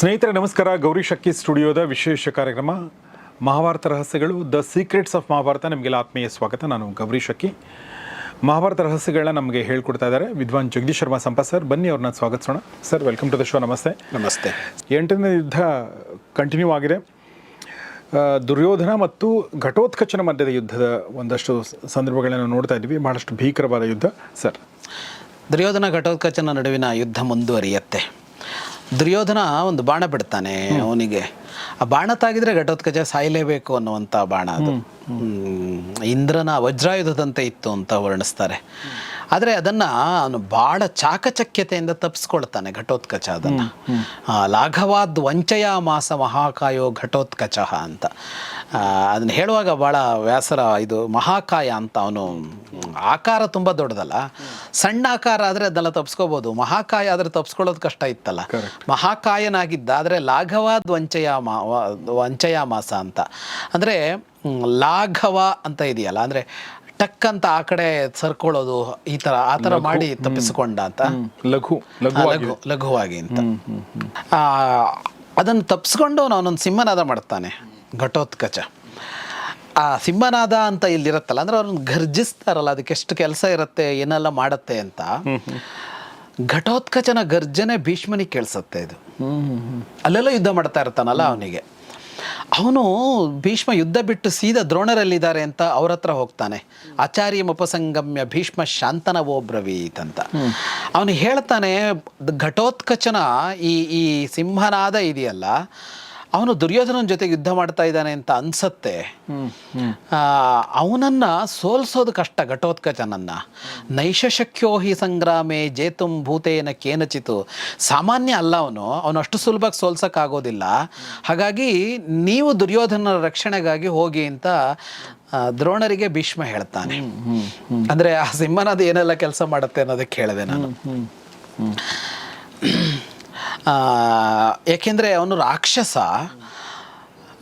ಸ್ನೇಹಿತರೆ ನಮಸ್ಕಾರ. ಗೌರಿ ಶಕ್ಕಿ ಸ್ಟುಡಿಯೋದ ವಿಶೇಷ ಕಾರ್ಯಕ್ರಮ. ಮಹಾಭಾರತ ರಹಸ್ಯಗಳು ದ ಸೀಕ್ರೆಟ್ಸ್ ಆಫ್ ಮಹಾಭಾರತ. ನಿಮಗೆಲ್ಲ ಆತ್ಮೀಯ ಸ್ವಾಗತ. ನಾನು ಗೌರಿ ಶಕ್ಕಿ ಮಹಾಭಾರತ ರಹಸ್ಯಗಳನ್ನ ನಮಗೆ ಹೇಳ್ಕೊಡ್ತಾ ಇದ್ದಾರೆ. ವಿದ್ವಾನ್ ಜಗದೀಶ್ ಶರ್ಮಾ ಸಂಪತ್ ಸರ್ ಬನ್ನಿ ಅವ್ರನ್ನ ಸ್ವಾಗತಿಸೋಣ. Sir welcome to the show ನಮಸ್ತೆ. ನಮಸ್ತೆ. ಎಂಟನೇ ಯುದ್ಧ ಕಂಟಿನ್ಯೂ ಆಗಿದೆ. ದುರ್ಯೋಧನ ಮತ್ತು ಘಟೋತ್ಕಚನ ಮಧ್ಯದ ಯುದ್ಧದ ಒಂದಷ್ಟು ಸಂದರ್ಭಗಳನ್ನು ನೋಡ್ತಾ ಇದ್ದೀವಿ. ಬಹಳಷ್ಟು ಭೀಕರವಾದ ಯುದ್ಧ. ಸರ್. ದುರ್ಯೋಧನ ಘಟೋತ್ಕಚನ ನಡುವಿನ ಯುದ್ಧ ಮುಂದುವರಿಯತ್ತೆ. ದುರ್ಯೋಧನ ಒಂದು ಬಾಣ ಬಿಡ್ತಾನೆ ಅವನಿಗೆ. ಆ ಬಾಣ ತಾಗಿದ್ರೆ ಘಟೋತ್ಕಚ ಸಾಯಲೇಬೇಕು ಅನ್ನುವಂಥ ಬಾಣ ಅದು. ಹ್ಮ್. ಇಂದ್ರನ ವಜ್ರಾಯುಧದಂತೆ ಇತ್ತು ಅಂತ ವರ್ಣಿಸ್ತಾರೆ. ಆದರೆ ಅದನ್ನು ಅವನು ಭಾಳ ಚಾಕಚಕ್ಯತೆಯಿಂದ ತಪ್ಪಿಸ್ಕೊಳ್ತಾನೆ ಘಟೋತ್ಕಚ ಅದನ್ನು ಲಾಘವಾದ್ ವಂಚಯ ಮಾಸ ಮಹಾಕಾಯೋ ಘಟೋತ್ಕಚ ಅಂತ. ಅದನ್ನು ಹೇಳುವಾಗ ಭಾಳ ವ್ಯಾಸರ ಇದು ಮಹಾಕಾಯ ಅಂತ ಅವನು ಆಕಾರ ತುಂಬ ದೊಡ್ಡದಲ್ಲ. ಸಣ್ಣ ಆಕಾರ ಆದರೆ ಅದನ್ನೆಲ್ಲ ತಪ್ಪಿಸ್ಕೋಬೋದು ಮಹಾಕಾಯ ಆದರೆ ತಪ್ಪಿಸ್ಕೊಳ್ಳೋದು ಕಷ್ಟ ಇತ್ತಲ್ಲ. ಮಹಾಕಾಯನಾಗಿದ್ದ ಆದರೆ ಲಾಘವಾದ್ ವಂಚಯ ಮಾ ವಂಚಯ ಮಾಸ ಅಂತ. ಅಂದರೆ ಲಾಘವ ಅಂತ ಇದೆಯಲ್ಲ. ಅಂದರೆ ಟಕ್ ಅಂತ ಆ ಕಡೆ ಸರ್ಕೊಳ್ಳೋದು ಈ ತರ ಆ ತರ ಮಾಡಿ ತಪ್ಪಿಸಿಕೊಂಡ ಅಂತ. ಲಘು ಲಘು ಲಘು ಲಘುವಾಗಿ ಅಂತ. ಆ, ಅದನ್ನು ತಪ್ಪಿಸ್ಕೊಂಡು ಅವನೊಂದು ಸಿಂಹನಾದ ಮಾಡ್ತಾನೆ ಘಟೋತ್ಕಚ. ಆ ಸಿಂಹನಾದ ಅಂತ ಇಲ್ಲಿರುತ್ತಲ್ಲ ಅಂದ್ರೆ ಅವ್ರನ್ನ ಗರ್ಜಿಸ್ತಾರಲ್ಲ ಅದಕ್ಕೆ ಎಷ್ಟು ಕೆಲಸ ಇರುತ್ತೆ ಏನೆಲ್ಲ ಮಾಡತ್ತೆ ಅಂತ. ಘಟೋತ್ಕಚನ ಗರ್ಜನೆ ಭೀಷ್ಮನಿಗೆ ಕೇಳಿಸುತ್ತೆ ಇದು. ಅಲ್ಲೆಲ್ಲ ಯುದ್ಧ ಮಾಡ್ತಾ ಇರ್ತಾನಲ್ಲ ಅವನಿಗೆ. ಅವನು ಭೀಷ್ಮ ಯುದ್ಧ ಬಿಟ್ಟು ಸೀದಾ ದ್ರೋಣರಲ್ಲಿದ್ದಾರೆ ಅಂತ ಅವ್ರ ಹತ್ರ ಹೋಗ್ತಾನೆ. ಆಚಾರ್ಯ ಉಪಸಂಗಮ್ಯ ಭೀಷ್ಮ ಶಾಂತನ ಬ್ರವೀತ್ ಅಂತ. ಅವನು ಹೇಳ್ತಾನೆ ಘಟೋತ್ಕಚನ ಈ ಈ ಸಿಂಹನಾದ ಇದೆಯಲ್ಲ ಅವನು ದುರ್ಯೋಧನನ ಜೊತೆ ಯುದ್ಧ ಮಾಡ್ತಾ ಇದ್ದಾನೆ ಅಂತ ಅನ್ಸತ್ತೆ. ಅವನನ್ನ ಸೋಲ್ಸೋದು ಕಷ್ಟ ಘಟೋತ್ಕಚನನ್ನ. ನೈಶಶಕ್ಯೋ ಹಿ ಸಂಗ್ರಾಮೆ ಜೇತುಂ ಭೂತೇನ ಕೇನಚಿತು. ಸಾಮಾನ್ಯ ಅಲ್ಲ ಅವನು ಅವನು ಅಷ್ಟು ಸುಲಭವಾಗಿ ಸೋಲ್ಸಕ್ಕಾಗೋದಿಲ್ಲ. ಹಾಗಾಗಿ ನೀವು ದುರ್ಯೋಧನನ ರಕ್ಷಣೆಗಾಗಿ ಹೋಗಿ ಅಂತ ದ್ರೋಣರಿಗೆ ಭೀಷ್ಮ ಹೇಳ್ತಾನೆ. ಅಂದ್ರೆ ಆ ಸಿಂಹನಾದ ಏನೆಲ್ಲ ಕೆಲಸ ಮಾಡುತ್ತೆ ಅನ್ನೋದಕ್ಕೆ ಹೇಳಿದೆ ನಾನು. ಏಕೆಂದರೆ ಅವನು ರಾಕ್ಷಸ.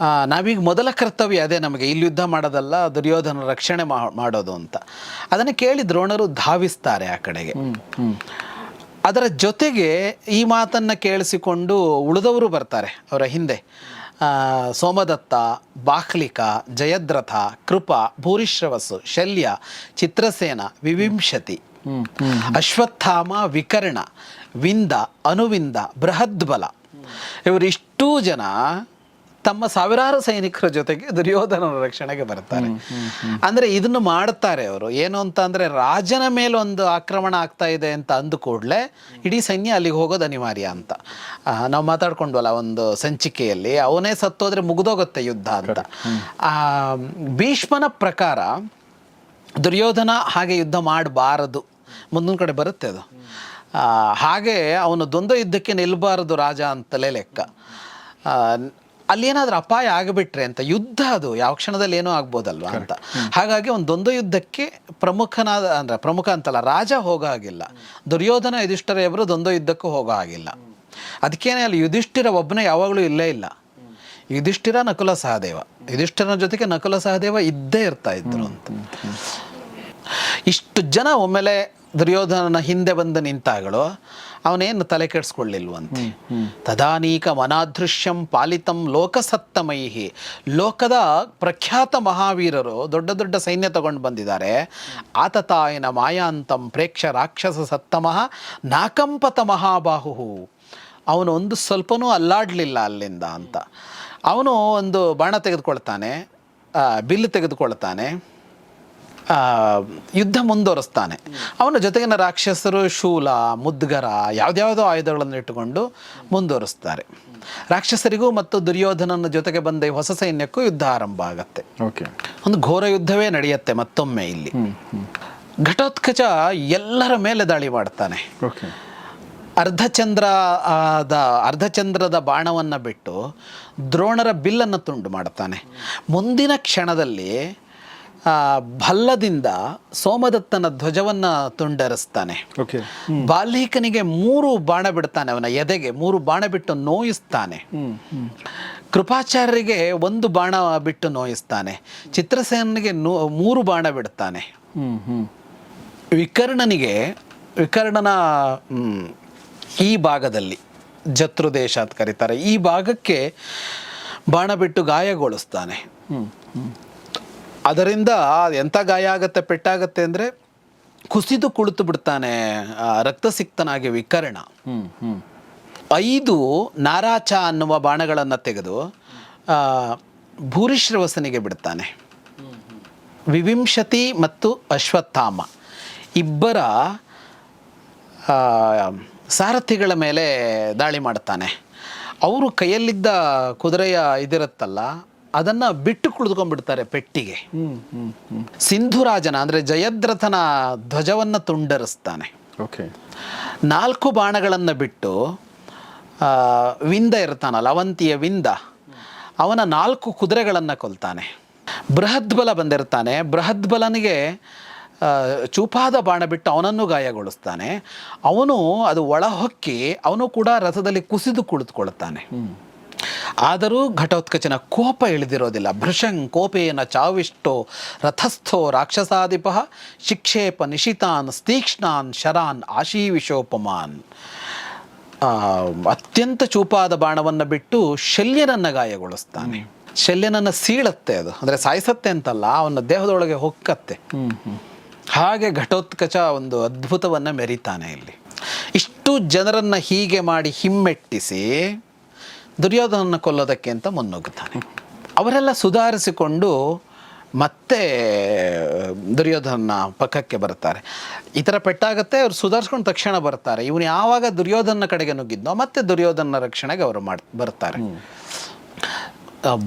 ಆ, ನಾವೀಗ ಮೊದಲ ಕರ್ತವ್ಯ ಅದೇ ನಮಗೆ ಇಲ್ಲಿ ಯುದ್ಧ ಮಾಡೋದಲ್ಲ ದುರ್ಯೋಧನ ರಕ್ಷಣೆ ಮಾಡೋದು ಅಂತ. ಅದನ್ನು ಕೇಳಿ ದ್ರೋಣರು ಧಾವಿಸ್ತಾರೆ ಆ ಕಡೆಗೆ. ಅದರ ಜೊತೆಗೆ ಈ ಮಾತನ್ನು ಕೇಳಿಸಿಕೊಂಡು ಉಳಿದವರು ಬರ್ತಾರೆ ಅವರ ಹಿಂದೆ. ಸೋಮದತ್ತ ಬಾಹ್ಲಿಕ ಜಯದ್ರಥ ಕೃಪ ಭೂರಿಶ್ರವಸ್ಸು ಶಲ್ಯ ಚಿತ್ರಸೇನ ವಿವಿಂಶತಿ. ಅಶ್ವತ್ಥಾಮ ವಿಕರ್ಣ. ವಿಂದ ಅನುವಿಂದ ಬೃಹದ್ಬಲ ಇವರಿಷ್ಟೂ ಜನ ತಮ್ಮ ಸಾವಿರಾರು ಸೈನಿಕರ ಜೊತೆಗೆ ದುರ್ಯೋಧನನ ರಕ್ಷಣೆಗೆ ಬರ್ತಾರೆ. ಅಂದರೆ ಇದನ್ನು ಮಾಡ್ತಾರೆ ಅವರು. ಏನು ಅಂತ ಅಂದ್ರೆ ರಾಜನ ಮೇಲೆ ಒಂದು ಆಕ್ರಮಣ ಆಗ್ತಾ ಇದೆ ಅಂತ ಅಂದ ಕೂಡಲೇ ಇಡೀ ಸೈನ್ಯ ಅಲ್ಲಿಗೆ ಹೋಗೋದು ಅನಿವಾರ್ಯ ಅಂತ. ನಾವು ಮಾತಾಡ್ಕೊಂಡ್ವಲ್ಲ ಒಂದು ಸಂಚಿಕೆಯಲ್ಲಿ ಅವನೇ ಸತ್ತೋದ್ರೆ ಮುಗಿದೋಗುತ್ತೆ ಯುದ್ಧ ಅಂತ. ಆ ಭೀಷ್ಮನ ಪ್ರಕಾರ ದುರ್ಯೋಧನ ಹಾಗೆ ಯುದ್ಧ ಮಾಡಬಾರದು. ಮುಂದಿನ ಕಡೆ ಬರುತ್ತೆ ಅದು. ಹಾಗೆ ಅವನು ದ್ವಂದ್ವ ಯುದ್ಧಕ್ಕೆ ನಿಲ್ಲಬಾರದು ರಾಜ ಅಂತಲೇ ಲೆಕ್ಕ. ಅಲ್ಲಿ ಏನಾದರೂ ಅಪಾಯ ಆಗಿಬಿಟ್ರೆ ಅಂತ ಯುದ್ಧ ಅದು ಯಾವ ಕ್ಷಣದಲ್ಲಿ ಏನೋ ಆಗ್ಬೋದಲ್ವಾ ಅಂತ. ಹಾಗಾಗಿ ಒಂದು ದ್ವಂದ್ವ ಯುದ್ಧಕ್ಕೆ ಪ್ರಮುಖನಾದ ಅಂದರೆ ಪ್ರಮುಖ ಅಂತಲ್ಲ ರಾಜ ಹೋಗೋ ಹಾಗಿಲ್ಲ. ದುರ್ಯೋಧನ ಯುಧಿಷ್ಠರ ಇಬ್ಬರು ದ್ವಂದ್ವ ಯುದ್ಧಕ್ಕೂ ಹೋಗೋ ಹಾಗಿಲ್ಲ. ಅದಕ್ಕೇನೆ ಅಲ್ಲಿ ಯುಧಿಷ್ಠಿರ ಒಬ್ಬನೇ ಯಾವಾಗಲೂ ಇಲ್ಲೇ ಇಲ್ಲ. ಯುಧಿಷ್ಠಿರ ನಕುಲ ಸಹದೇವ. ಯುಧಿಷ್ಠಿರನ ಜೊತೆಗೆ ನಕುಲ ಸಹದೇವ ಇದ್ದೇ ಇರ್ತಾ ಇದ್ರು ಅಂತ. ಇಷ್ಟು ಜನ ಒಮ್ಮೆಲೆ ದುರ್ಯೋಧನನ ಹಿಂದೆ ಬಂದು ನಿಂತಾಗಳು ಅವನೇನು ತಲೆ ಕೆಡಿಸ್ಕೊಳ್ಳಿಲ್ವಂತೆ. ತದಾನೀಕ ಮನಾದೃಶ್ಯಂ ಪಾಲಿತಂ ಲೋಕಸತ್ತಮೈಹಿ. ಲೋಕದ ಪ್ರಖ್ಯಾತ ಮಹಾವೀರರು ದೊಡ್ಡ ದೊಡ್ಡ ಸೈನ್ಯ ತಗೊಂಡು ಬಂದಿದ್ದಾರೆ. ಆತತಾಯನ ಮಾಯಾಂತಂ ಪ್ರೇಕ್ಷ ರಾಕ್ಷಸ ಸತ್ತಮಃ ನಾಕಂಪತ ಮಹಾಬಾಹು ಅವನು ಒಂದು ಸ್ವಲ್ಪನೂ ಅಲ್ಲಾಡಲಿಲ್ಲ ಅಲ್ಲಿಂದ ಅಂತ. ಅವನು ಒಂದು ಬಾಣ ತೆಗೆದುಕೊಳ್ತಾನೆ ಬಿಲ್ ಬಿಲ್ಲು ತೆಗೆದುಕೊಳ್ತಾನೆ. ಯುದ್ಧ ಮುಂದುವರಿಸ್ತಾನೆ. ಅವನ ಜೊತೆಗಿನ ರಾಕ್ಷಸರು ಶೂಲ ಮುದ್ಗರ ಯಾವುದ್ಯಾವುದೋ ಆಯುಧಗಳನ್ನು ಇಟ್ಟುಕೊಂಡು ಮುಂದುವರಿಸ್ತಾರೆ. ರಾಕ್ಷಸರಿಗೂ ಮತ್ತು ದುರ್ಯೋಧನನ ಜೊತೆಗೆ ಬಂದ ಈ ಹೊಸ ಸೈನ್ಯಕ್ಕೂ ಯುದ್ಧ ಆರಂಭ ಆಗತ್ತೆ. ಓಕೆ. ಒಂದು ಘೋರ ಯುದ್ಧವೇ ನಡೆಯುತ್ತೆ ಮತ್ತೊಮ್ಮೆ ಇಲ್ಲಿ. ಘಟೋತ್ಕಚ ಎಲ್ಲರ ಮೇಲೆ ದಾಳಿ ಮಾಡ್ತಾನೆ. ಓಕೆ. ಅರ್ಧಚಂದ್ರ ಆದ ಅರ್ಧಚಂದ್ರದ ಬಾಣವನ್ನು ಬಿಟ್ಟು ದ್ರೋಣರ ಬಿಲ್ಲನ್ನು ತುಂಡು ಮಾಡ್ತಾನೆ. ಮುಂದಿನ ಕ್ಷಣದಲ್ಲಿ ಭಲ್ಲದಿಂದ ಸೋಮದತ್ತನ ಧ್ವಜವನ್ನ ತುಂಡರಿಸ್ತಾನೆ. ಓಕೆ ಬಾಲ್ಯಕನಿಗೆ ಮೂರು ಬಾಣ ಬಿಡ್ತಾನೆ ಅವನ ಎದೆಗೆ ಮೂರು ಬಾಣ ಬಿಟ್ಟು ನೋಯಿಸ್ತಾನೆ. ಕೃಪಾಚಾರ್ಯರಿಗೆ ಒಂದು ಬಾಣ ಬಿಟ್ಟು ನೋಯಿಸ್ತಾನೆ. ಚಿತ್ರಸೇನಿಗೆ ಮೂರು ಬಾಣ ಬಿಡ್ತಾನೆ. ವಿಕರ್ಣನಿಗೆ ವಿಕರ್ಣನ ಈ ಭಾಗದಲ್ಲಿ ಜತ್ರುದೇಶ ಅಂತ ಕರೀತಾರೆ. ಈ ಭಾಗಕ್ಕೆ ಬಾಣ ಬಿಟ್ಟು ಗಾಯಗೊಳಿಸ್ತಾನೆ. ಅದರಿಂದ ಎಂಥ ಗಾಯ ಆಗತ್ತೆ ಪೆಟ್ಟಾಗತ್ತೆ ಅಂದರೆ ಕುಸಿದು ಕುಳಿತು ಬಿಡ್ತಾನೆ ರಕ್ತಸಿಕ್ತನಾಗಿ ವಿಕರ್ಣ. ಐದು ನಾರಾಚ ಅನ್ನುವ ಬಾಣಗಳನ್ನು ತೆಗೆದು ಆ, ಭೂರಿಶ್ರವಸನಿಗೆ ಬಿಡ್ತಾನೆ. ವಿವಿಂಶತಿ ಮತ್ತು ಅಶ್ವತ್ಥಾಮ. ಇಬ್ಬರ ಸಾರಥಿಗಳ ಮೇಲೆ ದಾಳಿ ಮಾಡ್ತಾನೆ. ಅವರು ಕೈಯಲ್ಲಿದ್ದ ಕುದುರೆಯ ಇದಿರುತ್ತಲ್ಲ ಅದನ್ನು ಬಿಟ್ಟು ಕುಳಿದುಕೊಂಡ್ಬಿಡ್ತಾರೆ ಪೆಟ್ಟಿಗೆ. ಸಿಂಧುರಾಜನ ಅಂದರೆ ಜಯದ್ರಥನ ಧ್ವಜವನ್ನು ತುಂಡರಿಸ್ತಾನೆ. ಓಕೆ. ನಾಲ್ಕು ಬಾಣಗಳನ್ನು ಬಿಟ್ಟು ವಿಂದ ಇರ್ತಾನಲ್ಲ ಅವಂತಿಯ ವಿಂದ ಅವನ ನಾಲ್ಕು ಕುದುರೆಗಳನ್ನು ಕೊಲ್ತಾನೆ. ಬೃಹದ್ಬಲ ಬಂದಿರ್ತಾನೆ. ಬೃಹದ್ಬಲನಿಗೆ ಚೂಪಾದ ಬಾಣ ಬಿಟ್ಟು ಅವನನ್ನು ಗಾಯಗೊಳಿಸ್ತಾನೆ. ಅವನು ಅದು ಒಳಹೊಕ್ಕಿ ಅವನು ಕೂಡ ರಥದಲ್ಲಿ ಕುಸಿದು ಕುಳಿತುಕೊಳ್ತಾನೆ. ಆದರೂ ಘಟೋತ್ಕಚನ ಕೋಪ ಇಳಿದಿರೋದಿಲ್ಲ. ಭೃಷಂ ಕೋಪೇನ ಚಾವಿಷ್ಟೋ ರಥಸ್ಥೋ ರಾಕ್ಷಸಾಧಿಪ ಶಿಕ್ಷೇಪ ನಿಶಿತಾನ್ ಸ್ತೀಕ್ಷ್ಣಾನ್ ಶರಾನ್ ಆಶೀವಿಶೋಪಮಾನ್. ಅತ್ಯಂತ ಚೂಪಾದ ಬಾಣವನ್ನು ಬಿಟ್ಟು ಶಲ್ಯನನ್ನು ಗಾಯಗೊಳಿಸ್ತಾನೆ. ಶಲ್ಯನನ್ನು ಸೀಳತ್ತೆ ಅದು. ಅಂದರೆ ಸಾಯಿಸತ್ತೆ ಅಂತಲ್ಲ ಅವನ ದೇಹದೊಳಗೆ ಹೊಕ್ಕತ್ತೆ. ಹಾಗೆ ಘಟೋತ್ಕಚ ಒಂದು ಅದ್ಭುತವನ್ನು ಮೆರಿತಾನೆ ಇಲ್ಲಿ. ಇಷ್ಟು ಜನರನ್ನು ಹೀಗೆ ಮಾಡಿ ಹಿಮ್ಮೆಟ್ಟಿಸಿ ದುರ್ಯೋಧನನ ಕೊಲ್ಲೋದಕ್ಕೆ ಅಂತ ಮುನ್ನುಗ್ಗುತ್ತಾನೆ ಅವರೆಲ್ಲ ಸುಧಾರಿಸಿಕೊಂಡು ಮತ್ತೆ ದುರ್ಯೋಧನ ಪಕ್ಕಕ್ಕೆ ಬರ್ತಾರೆ ಈ ಥರ ಪೆಟ್ಟಾಗತ್ತೆ ಅವ್ರು ಸುಧಾರಿಸ್ಕೊಂಡು ತಕ್ಷಣ ಬರ್ತಾರೆ. ಇವನು ಯಾವಾಗ ದುರ್ಯೋಧನ ಕಡೆಗೆ ನುಗ್ಗಿದ್ನೋ ಮತ್ತೆ ದುರ್ಯೋಧನ ರಕ್ಷಣೆಗೆ ಅವರು ಮಾಡ್ ಬರ್ತಾರೆ.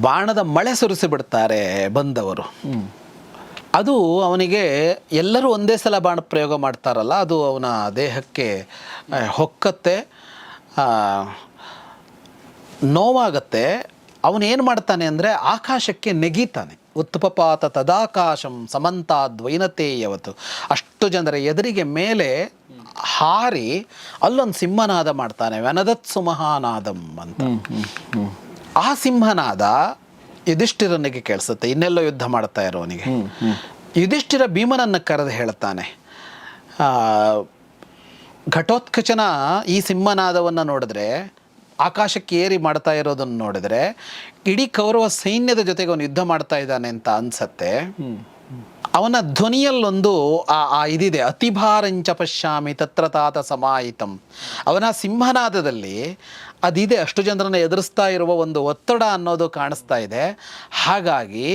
ಬಾಣದ ಮಳೆ ಸುರಿಸಿ ಬಿಡ್ತಾರೆ ಬಂದವರು. ಅದು ಅವನಿಗೆ ಎಲ್ಲರೂ ಒಂದೇ ಸಲ ಬಾಣ ಪ್ರಯೋಗ ಮಾಡ್ತಾರಲ್ಲ ಅದು ಅವನ ದೇಹಕ್ಕೆ ಹೊಕ್ಕತ್ತೆ. ನೋವಾಗತ್ತೆ ಅವನೇನು ಮಾಡ್ತಾನೆ ಅಂದರೆ ಆಕಾಶಕ್ಕೆ ನೆಗೀತಾನೆ. ಉತ್ಪಪಾತ ತದಾಕಾಶಂ ಸಮಂತಾದ್ವೈನತೆ ಯಾವತ್ತು. ಅಷ್ಟು ಜನರ ಎದುರಿಗೆ ಮೇಲೆ ಹಾರಿ ಅಲ್ಲೊಂದು ಸಿಂಹನಾದ ಮಾಡ್ತಾನೆ ವೆನದತ್ ಸುಮಹಾನಾದಂ ಅಂತ. ಆ ಸಿಂಹನಾದ ಯುಧಿಷ್ಠಿರನಿಗೆ ಕೇಳಿಸುತ್ತೆ ಇನ್ನೆಲ್ಲೋ ಯುದ್ಧ ಮಾಡ್ತಾ ಇರೋವನಿಗೆ ಯುಧಿಷ್ಠಿರ ಭೀಮನನ್ನು ಕರೆದು ಹೇಳ್ತಾನೆ ಘಟೋತ್ಕಚನ ಈ ಸಿಂಹನಾದವನ್ನು ನೋಡಿದ್ರೆ ಆಕಾಶಕ್ಕೆ ಏರಿ ಮಾಡ್ತಾ ಇರೋದನ್ನು ನೋಡಿದ್ರೆ ಇಡೀ ಕೌರವ ಸೈನ್ಯದ ಜೊತೆಗೆ ಅವನು ಯುದ್ಧ ಮಾಡ್ತಾ ಇದ್ದಾನೆ ಅಂತ ಅನ್ಸತ್ತೆ. ಅವನ ಧ್ವನಿಯಲ್ಲೊಂದು ಆ ಆ ಇದಿದೆ. ಅತಿಭಾರಂಚ ಪಶ್ಯಾಮಿ ತತ್ರ ತಾತ ಸಮಾಯಿತಂ. ಅವನ ಸಿಂಹನಾದದಲ್ಲಿ ಅದಿದೆ. ಅಷ್ಟು ಜನರನ್ನು ಎದುರಿಸ್ತಾ ಇರುವ ಒಂದು ಒತ್ತಡ ಅನ್ನೋದು ಕಾಣಿಸ್ತಾ ಇದೆ. ಹಾಗಾಗಿ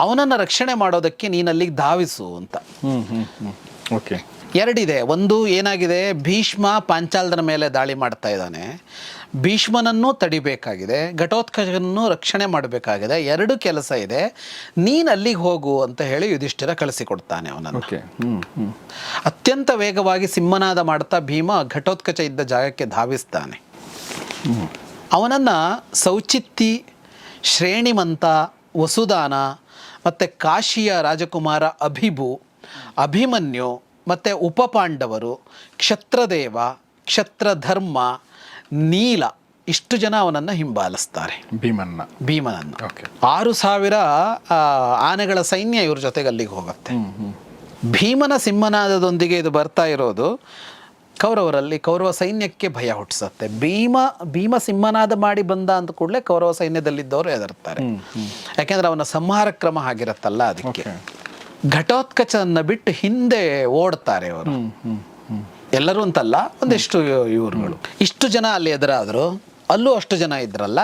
ಅವನನ್ನು ರಕ್ಷಣೆ ಮಾಡೋದಕ್ಕೆ ನೀನಲ್ಲಿಗೆ ಧಾವಿಸು ಅಂತ. ಹ್ಞೂ ಹ್ಞೂ ಹ್ಞೂ ಓಕೆ ಎರಡಿದೆ. ಒಂದು ಏನಾಗಿದೆ? ಭೀಷ್ಮ ಪಾಂಚಾಲ್ದನ ಮೇಲೆ ದಾಳಿ ಮಾಡ್ತಾ ಇದ್ದಾನೆ. ಭೀಷ್ಮನನ್ನು ತಡಿಬೇಕಾಗಿದೆ. ಘಟೋತ್ಕಜನನ್ನು ರಕ್ಷಣೆ ಮಾಡಬೇಕಾಗಿದೆ. ಎರಡು ಕೆಲಸ ಇದೆ. ನೀನು ಅಲ್ಲಿಗೆ ಹೋಗು ಅಂತ ಹೇಳಿ ಯುಧಿಷ್ಠಿರ ಕಳಿಸಿಕೊಡ್ತಾನೆ ಅವನನ್ನು. ಅತ್ಯಂತ ವೇಗವಾಗಿ ಸಿಂಹನಾದ ಮಾಡ್ತಾ ಭೀಮ ಘಟೋತ್ಕಚ ಇದ್ದ ಜಾಗಕ್ಕೆ ಧಾವಿಸ್ತಾನೆ. ಅವನನ್ನು ಸೌಚಿತ್ತಿ ಶ್ರೇಣಿಮಂತ ವಸುದಾನ ಮತ್ತು ಕಾಶಿಯ ರಾಜಕುಮಾರ ಅಭಿಭು ಅಭಿಮನ್ಯು ಮತ್ತು ಉಪಪಾಂಡವರು ಕ್ಷತ್ರದೇವ ಕ್ಷತ್ರಧರ್ಮ ನೀಲ ಇಷ್ಟು ಜನ ಅವನನ್ನು ಹಿಂಬಾಲಿಸ್ತಾರೆ. ಭೀಮನ್ನ. ಭೀಮನನ್ನು. ಆರು ಸಾವಿರ ಆನೆಗಳ ಸೈನ್ಯ ಇವ್ರ ಜೊತೆಗೆ ಅಲ್ಲಿಗೆ ಹೋಗುತ್ತೆ. ಭೀಮನ ಸಿಂಹನಾದದೊಂದಿಗೆ ಇದು ಬರ್ತಾ ಇರೋದು ಕೌರವರಲ್ಲಿ ಕೌರವ ಸೈನ್ಯಕ್ಕೆ ಭಯ ಹುಟ್ಟಿಸುತ್ತೆ. ಭೀಮ ಭೀಮ ಸಿಂಹನಾದ ಮಾಡಿ ಬಂದ ಅಂತ ಕೂಡಲೇ ಕೌರವ ಸೈನ್ಯದಲ್ಲಿದ್ದವರು ಹೆದರ್ತಾರೆ. ಯಾಕೆಂದ್ರೆ ಅವನ ಸಂಹಾರ ಕ್ರಮ ಆಗಿರತ್ತಲ್ಲ ಅದಕ್ಕೆ. ಘಟೋತ್ಕಚನ ಬಿಟ್ಟು ಹಿಂದೆ ಓಡ್ತಾರೆ ಅವರು ಎಲ್ಲರೂ ಅಂತಲ್ಲ ಒಂದಿಷ್ಟು ಇವರುಗಳು. ಇಷ್ಟು ಜನ ಅಲ್ಲಿ ಎದುರಾದರು ಅಲ್ಲೂ ಅಷ್ಟು ಜನ ಇದ್ರಲ್ಲ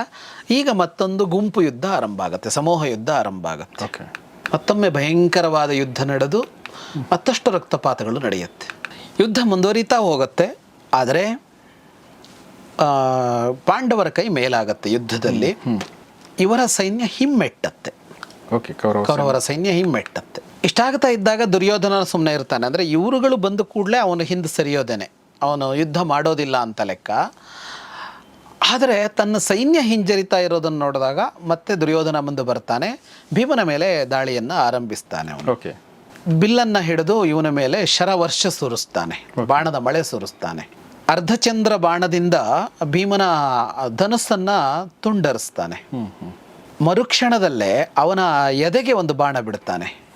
ಈಗ ಮತ್ತೊಂದು ಗುಂಪು ಯುದ್ಧ ಆರಂಭ ಆಗುತ್ತೆ ಸಮೂಹ ಯುದ್ಧ ಆರಂಭ ಆಗುತ್ತೆ. ಮತ್ತೊಮ್ಮೆ ಭಯಂಕರವಾದ ಯುದ್ಧ ನಡೆದು ಮತ್ತಷ್ಟು ರಕ್ತಪಾತಗಳು ನಡೆಯುತ್ತೆ. ಯುದ್ಧ ಮುಂದುವರಿತಾ ಹೋಗುತ್ತೆ ಆದರೆ ಪಾಂಡವರ ಕೈ ಮೇಲಾಗತ್ತೆ ಯುದ್ಧದಲ್ಲಿ. ಇವರ ಸೈನ್ಯ ಹಿಮ್ಮೆಟ್ಟತ್ತೆ. ಓಕೆ ಕೌರವ ಕೌರವರ ಸೈನ್ಯ ಹಿಮ್ಮೆಟ್ಟತ್ತೆ. ಇಷ್ಟಾಗ್ತಾ ಇದ್ದಾಗ ದುರ್ಯೋಧನ ಸುಮ್ಮನೆ ಇರ್ತಾನೆ. ಅಂದರೆ ಇವರುಗಳು ಬಂದ ಕೂಡಲೇ ಅವನು ಹಿಂದೆ ಸರಿಯೋದೇನೆ. ಅವನು ಯುದ್ಧ ಮಾಡೋದಿಲ್ಲ ಅಂತ ಲೆಕ್ಕ. ಆದರೆ ತನ್ನ ಸೈನ್ಯ ಹಿಂಜರಿತಾ ಇರೋದನ್ನು ನೋಡಿದಾಗ ಮತ್ತೆ ದುರ್ಯೋಧನ ಮುಂದೆ ಬರ್ತಾನೆ. ಭೀಮನ ಮೇಲೆ ದಾಳಿಯನ್ನು ಆರಂಭಿಸ್ತಾನೆ ಅವನು. ಓಕೆ. ಬಿಲ್ಲನ್ನು ಹಿಡಿದು ಇವನ ಮೇಲೆ ಶರವರ್ಷ ಸುರಿಸ್ತಾನೆ. ಬಾಣದ ಮಳೆ ಸುರಿಸ್ತಾನೆ. ಅರ್ಧಚಂದ್ರ ಬಾಣದಿಂದ ಭೀಮನ ಧನಸ್ಸನ್ನು ತುಂಡರಿಸ್ತಾನೆ. ಮರುಕ್ಷಣದಲ್ಲೇ ಅವನ ಎದೆಗೆ ಒಂದು ಬಾಣ ಬಿಡುತ್ತಾನೆ.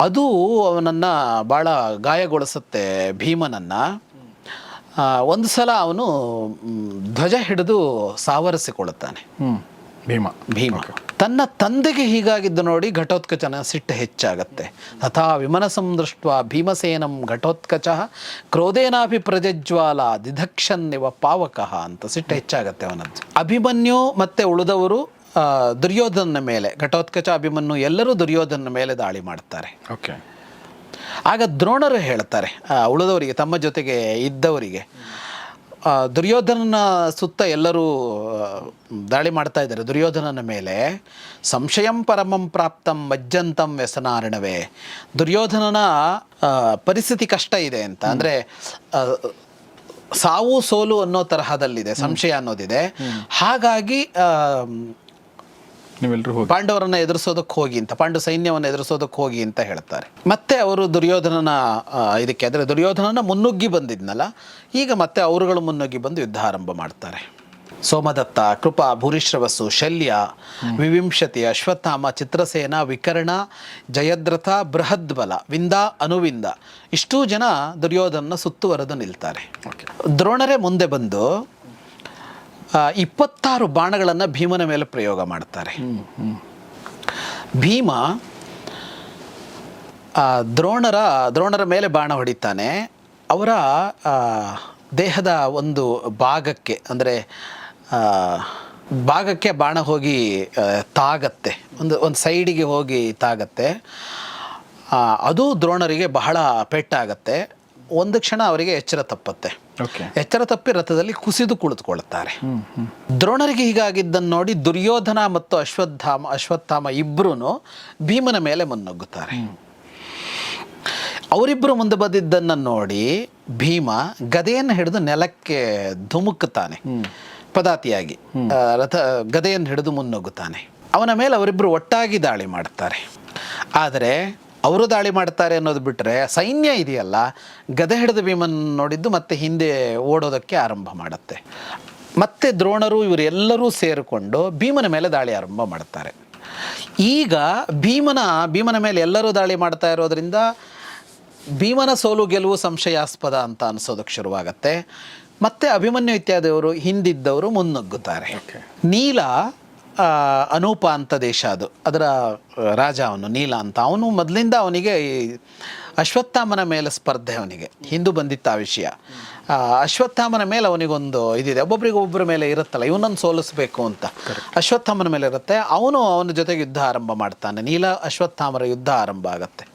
ಅದು ಅವನನ್ನು ಭಾಳ ಗಾಯಗೊಳಿಸುತ್ತೆ ಭೀಮನನ್ನು. ಒಂದು ಸಲ ಅವನು ಧ್ವಜ ಹಿಡಿದು ಸಾವರಿಸಿಕೊಳ್ಳುತ್ತಾನೆ. ಭೀಮ. ಭೀಮ. ತನ್ನ ತಂದೆಗೆ ಹೀಗಾಗಿದ್ದು ನೋಡಿ ಘಟೋತ್ಕಚನ ಸಿಟ್ಟು ಹೆಚ್ಚಾಗತ್ತೆ. ತಥಾ ವಿಮನ ಸಂದೃಷ್ಟ ಭೀಮಸೇನಂ ಘಟೋತ್ಕಚ ಕ್ರೋಧೇನಾಪಿ ಪ್ರಜಜ್ವಾಲ ದಿಧಕ್ಷನ್ನಿವ ಪಾವಕಃ ಅಂತ ಸಿಟ್ಟು ಹೆಚ್ಚಾಗತ್ತೆ ಅವನದ್ದು. ಅಭಿಮನ್ಯು ಮತ್ತೆ ಉಳಿದವರು ದುರ್ಯೋಧನ ಮೇಲೆ ಘಟೋತ್ಕಚ ಅಭಿಮನ್ಯು ಎಲ್ಲರೂ ದುರ್ಯೋಧನ ಮೇಲೆ ದಾಳಿ ಮಾಡ್ತಾರೆ ಓಕೆ. ಆಗ ದ್ರೋಣರು ಹೇಳ್ತಾರೆ ಉಳಿದವರಿಗೆ ತಮ್ಮ ಜೊತೆಗೆ ಇದ್ದವರಿಗೆ ದುರ್ಯೋಧನನ ಸುತ್ತ ಎಲ್ಲರೂ ದಾಳಿ ಮಾಡ್ತಾ ಇದ್ದಾರೆ. ದುರ್ಯೋಧನನ ಮೇಲೆ ಸಂಶಯಂ ಪರಮಂ ಪ್ರಾಪ್ತಂ ಮಜ್ಜಂತಂ ವ್ಯಸನಾರಣವೇ ದುರ್ಯೋಧನನ ಪರಿಸ್ಥಿತಿ ಕಷ್ಟ ಇದೆ ಅಂತ. ಅಂದರೆ ಸಾವು ಸೋಲು ಅನ್ನೋ ತರಹದಲ್ಲಿದೆ ಸಂಶಯ ಅನ್ನೋದಿದೆ. ಹಾಗಾಗಿ ನೀವೆಲ್ಲರೂ ಹೋಗಿ. ಪಾಂಡವರನ್ನ ಎದುರಿಸೋದಕ್ಕೆ ಹೋಗಿ ಅಂತ ಪಾಂಡು ಸೈನ್ಯವನ್ನು ಎದುರಿಸೋದಕ್ಕೆ ಹೋಗಿ ಅಂತ ಹೇಳ್ತಾರೆ. ಮತ್ತೆ ಅವರು ದುರ್ಯೋಧನನ ಇದಕ್ಕೆ ಅಂದರೆ ದುರ್ಯೋಧನನ ಮುನ್ನುಗ್ಗಿ ಬಂದಿದ್ನಲ್ಲ ಈಗ ಮತ್ತೆ ಅವರುಗಳು ಮುನ್ನುಗ್ಗಿ ಬಂದು ಯುದ್ಧ ಆರಂಭ ಮಾಡ್ತಾರೆ. ಸೋಮದತ್ತ ಕೃಪಾ ಭೂರಿಶ್ರವಸ್ಸು ಶಲ್ಯ ವಿವಿಂಶತಿ ಅಶ್ವತ್ಥಾಮ ಚಿತ್ರಸೇನ ವಿಕರ್ಣ ಜಯದ್ರಥ ಬೃಹದ್ಬಲ ವಿಂದ ಅನುವಿಂದ. ಇಷ್ಟೂ ಜನ ದುರ್ಯೋಧನ ಸುತ್ತುವರೆದು ನಿಲ್ತಾರೆ. ದ್ರೋಣರೇ ಮುಂದೆ ಬಂದು ಇಪ್ಪತ್ತಾರು ಬಾಣಗಳನ್ನು ಭೀಮನ ಮೇಲೆ ಪ್ರಯೋಗ ಮಾಡ್ತಾರೆ. ಭೀಮ ದ್ರೋಣರ ದ್ರೋಣರ ಮೇಲೆ ಬಾಣ ಹೊಡಿತಾನೆ. ಅವರ ದೇಹದ ಒಂದು ಭಾಗಕ್ಕೆ, ಅಂದರೆ ಭಾಗಕ್ಕೆ ಬಾಣ ಹೋಗಿ ತಾಗತ್ತೆ. ಒಂದು ಒಂದು ಸೈಡಿಗೆ ಹೋಗಿ ತಾಗತ್ತೆ. ಅದು ದ್ರೋಣರಿಗೆ ಬಹಳ ಪೆಟ್ಟಾಗತ್ತೆ. ಒಂದು ಕ್ಷಣ ಅವರಿಗೆ ಎಚ್ಚರ ತಪ್ಪತ್ತೆ. ಎಚ್ಚರ ತಪ್ಪಿ ರಥದಲ್ಲಿ ಕುಸಿದು ಕುಳಿತುಕೊಳ್ಳುತ್ತಾರೆ. ದ್ರೋಣರಿಗೆ ಹೀಗಾಗಿದ್ದನ್ನು ನೋಡಿ ದುರ್ಯೋಧನ ಮತ್ತು ಅಶ್ವತ್ಥಾಮ ಅಶ್ವತ್ಥಾಮ ಇಬ್ಬರೂ ಭೀಮನ ಮೇಲೆ ಮುನ್ನುಗ್ಗುತ್ತಾರೆ. ಅವರಿಬ್ಬರು ಮುಂದೆ ಬಂದಿದ್ದನ್ನು ನೋಡಿ ಭೀಮ ಗದೆಯನ್ನು ಹಿಡಿದು ನೆಲಕ್ಕೆ ಧುಮುಕುತ್ತಾನೆ. ಪದಾತಿಯಾಗಿ. ರಥ ಗದೆಯನ್ನು ಹಿಡಿದು ಮುನ್ನುಗ್ಗುತ್ತಾನೆ. ಅವನ ಮೇಲೆ ಅವರಿಬ್ಬರು ಒಟ್ಟಾಗಿ ದಾಳಿ ಮಾಡುತ್ತಾರೆ. ಆದರೆ ಅವರು ದಾಳಿ ಮಾಡ್ತಾರೆ ಅನ್ನೋದು ಬಿಟ್ಟರೆ ಸೈನ್ಯ ಇದೆಯಲ್ಲ ಗದೆ ಹಿಡಿದ ಭೀಮನ್ ನೋಡಿದ್ದು ಮತ್ತೆ ಹಿಂದೆ ಓಡೋದಕ್ಕೆ ಆರಂಭ ಮಾಡುತ್ತೆ. ಮತ್ತೆ ದ್ರೋಣರು ಇವರೆಲ್ಲರೂ ಸೇರಿಕೊಂಡು ಭೀಮನ ಮೇಲೆ ದಾಳಿ ಆರಂಭ ಮಾಡ್ತಾರೆ ಈಗ ಭೀಮನ ಭೀಮನ ಮೇಲೆ ಎಲ್ಲರೂ ದಾಳಿ ಮಾಡ್ತಾ ಇರೋದ್ರಿಂದ ಭೀಮನ ಸೋಲು ಗೆಲುವು ಸಂಶಯಾಸ್ಪದ ಅಂತ ಅನಿಸೋದಕ್ಕೆ ಶುರುವಾಗತ್ತೆ. ಮತ್ತೆ ಅಭಿಮನ್ಯು ಇತ್ಯಾದಿಯವರು ಹಿಂದಿದ್ದವರು ಮುನ್ನುಗ್ಗುತ್ತಾರೆ. ನೀಲ ಅನೂಪ ಅಂತ ದೇಶ ಅದು ಅದರ ರಾಜ ಅವನು ನೀಲ ಅಂತ. ಅವನು ಮೊದಲಿಂದ ಅವನಿಗೆ ಅಶ್ವತ್ಥಾಮನ ಮೇಲೆ ಸ್ಪರ್ಧೆ ಅವನಿಗೆ ಹಿಂದೂ ಬಂದಿತ್ತು ಆ ವಿಷಯ. ಅಶ್ವತ್ಥಾಮನ ಮೇಲೆ ಅವನಿಗೊಂದು ಇದಿದೆ ಒಬ್ಬೊಬ್ರಿಗೆ ಒಬ್ಬರ ಮೇಲೆ ಇರುತ್ತಲ್ಲ ಇವನನ್ನು ಸೋಲಿಸಬೇಕು ಅಂತ. ಅಶ್ವತ್ಥಾಮನ ಮೇಲೆ ಇರುತ್ತೆ ಅವನು ಅವನ ಜೊತೆಗೆ ಯುದ್ಧ ಆರಂಭ ಮಾಡ್ತಾನೆ ನೀಲ ಅಶ್ವತ್ಥಾಮರ ಯುದ್ಧ ಆರಂಭ ಆಗುತ್ತೆ.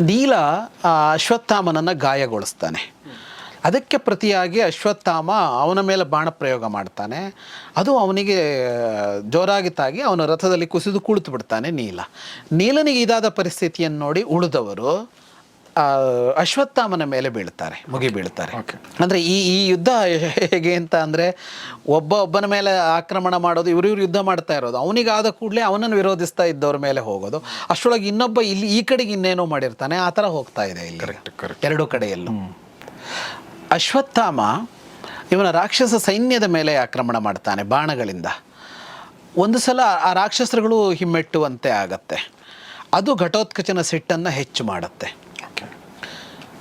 ನೀಲ ಅಶ್ವತ್ಥಾಮನನ್ನು ಗಾಯಗೊಳಿಸ್ತಾನೆ. ಅದಕ್ಕೆ ಪ್ರತಿಯಾಗಿ ಅಶ್ವತ್ಥಾಮ ಅವನ ಮೇಲೆ ಬಾಣ ಪ್ರಯೋಗ ಮಾಡ್ತಾನೆ. ಅದು ಅವನಿಗೆ ಜೋರಾಗಿ ತಾಗಿ ಅವನ ರಥದಲ್ಲಿ ಕುಸಿದು ಕುಳಿತು ಬಿಡ್ತಾನೆ ನೀಲ. ನೀಲನಿಗೆ ಇದಾದ ಪರಿಸ್ಥಿತಿಯನ್ನು ನೋಡಿ ಉಳಿದವರು ಅಶ್ವತ್ಥಾಮನ ಮೇಲೆ ಬೀಳ್ತಾರೆ ಮುಗಿ ಬೀಳ್ತಾರೆ. ಅಂದರೆ ಈ ಈ ಯುದ್ಧ ಹೇಗೆ ಅಂತ ಅಂದರೆ ಒಬ್ಬ ಒಬ್ಬನ ಮೇಲೆ ಆಕ್ರಮಣ ಮಾಡೋದು ಇವರು ಇವರು ಯುದ್ಧ ಮಾಡ್ತಾ ಇರೋದು. ಅವನಿಗಾದ ಕೂಡಲೇ ಅವನನ್ನು ವಿರೋಧಿಸ್ತಾ ಇದ್ದವ್ರ ಮೇಲೆ ಹೋಗೋದು. ಅಷ್ಟರೊಳಗೆ ಇನ್ನೊಬ್ಬ ಇಲ್ಲಿ ಈ ಕಡೆಗೆ ಇನ್ನೇನೋ ಮಾಡಿರ್ತಾನೆ. ಆ ಥರ ಹೋಗ್ತಾ ಇದೆ ಇಲ್ಲಿ. ಎರಡೂ ಕಡೆಯಲ್ಲೂ. ಅಶ್ವತ್ಥಾಮ ಇವನ ರಾಕ್ಷಸ ಸೈನ್ಯದ ಮೇಲೆ ಆಕ್ರಮಣ ಮಾಡ್ತಾನೆ ಬಾಣಗಳಿಂದ. ಒಂದು ಸಲ ಆ ರಾಕ್ಷಸರುಗಳು ಹಿಮ್ಮೆಟ್ಟುವಂತೆ ಆಗತ್ತೆ. ಅದು ಘಟೋತ್ಕಚನ ಸಿಟ್ಟನ್ನು ಹೆಚ್ಚು ಮಾಡುತ್ತೆ.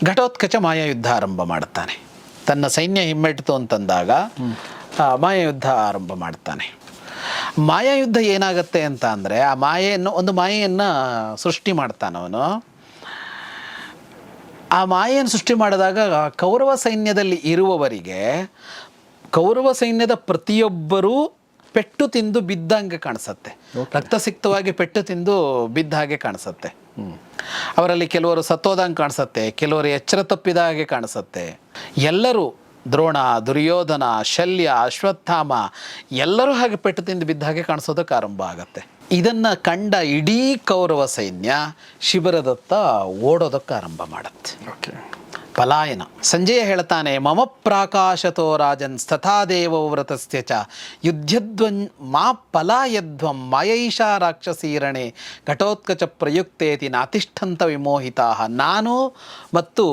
ಘಟೋತ್ಕಚ ಮಾಯಾಯುದ್ಧ ಆರಂಭ ಮಾಡುತ್ತಾನೆ ತನ್ನ ಸೈನ್ಯ ಹಿಮ್ಮೆಟ್ಟಿತು ಅಂತಂದಾಗ ಮಾಯಾಯುದ್ಧ ಆರಂಭ ಮಾಡ್ತಾನೆ. ಮಾಯಾಯುದ್ಧ ಏನಾಗತ್ತೆ ಅಂತ ಅಂದರೆ ಆ ಮಾಯೆಯನ್ನು ಒಂದು ಮಾಯೆಯನ್ನು ಸೃಷ್ಟಿ ಮಾಡ್ತಾನೆ ಅವನು ಆ ಮಾಯೆಯನ್ನು ಸೃಷ್ಟಿ ಮಾಡಿದಾಗ ಕೌರವ ಸೈನ್ಯದಲ್ಲಿ ಇರುವವರಿಗೆ ಕೌರವ ಸೈನ್ಯದ ಪ್ರತಿಯೊಬ್ಬರೂ ಪೆಟ್ಟು ತಿಂದು ಬಿದ್ದಂಗೆ ಕಾಣಿಸುತ್ತೆ. ರಕ್ತಸಿಕ್ತವಾಗಿ ಪೆಟ್ಟು ತಿಂದು ಬಿದ್ದ ಹಾಗೆ ಕಾಣಿಸುತ್ತೆ. ಅವರಲ್ಲಿ ಕೆಲವರು ಸತ್ತೋದಂಗೆ ಕಾಣಿಸುತ್ತೆ ಕೆಲವರು ಎಚ್ಚರ ತಪ್ಪಿದ ಹಾಗೆ ಕಾಣಿಸುತ್ತೆ. ಎಲ್ಲರೂ ದ್ರೋಣ, ದುರ್ಯೋಧನ, ಶಲ್ಯ, ಅಶ್ವತ್ಥಾಮ ಎಲ್ಲರೂ ಹಾಗೆ ಪೆಟ್ಟು ತಿಂದು ಬಿದ್ದ ಹಾಗೆ ಕಾಣಿಸೋದಕ್ಕೆ ಆರಂಭ ಆಗುತ್ತೆ. ಇದನ್ನು ಕಂಡ ಇಡೀ ಕೌರವ ಸೈನ್ಯ ಶಿಬಿರದತ್ತ ಓಡೋದಕ್ಕೆ ಆರಂಭ ಮಾಡುತ್ತೆ. ಓಕೆ ಪಲಾಯನ. ಸಂಜಯ ಹೇಳ್ತಾನೆ, ಮಮ ಪ್ರಾಕಾಶತೋ ರಾಜನ್ ಸ್ತಥಾ ದೇವ ವ್ರತಸ್ಯ ಚ. ಯುದ್ಧಧ್ವನ್ ಮಾ ಪಲಾಯಧ್ವಂ ಮಾಯೈಷಾ ರಾಕ್ಷಸೀರಣೆ ಘಟೋತ್ಕಚ ಪ್ರಯುಕ್ತೇತಿ ನಾತಿಷ್ಠಂತ ವಿಮೋಹಿತಾ. ನಾನು ಮತ್ತು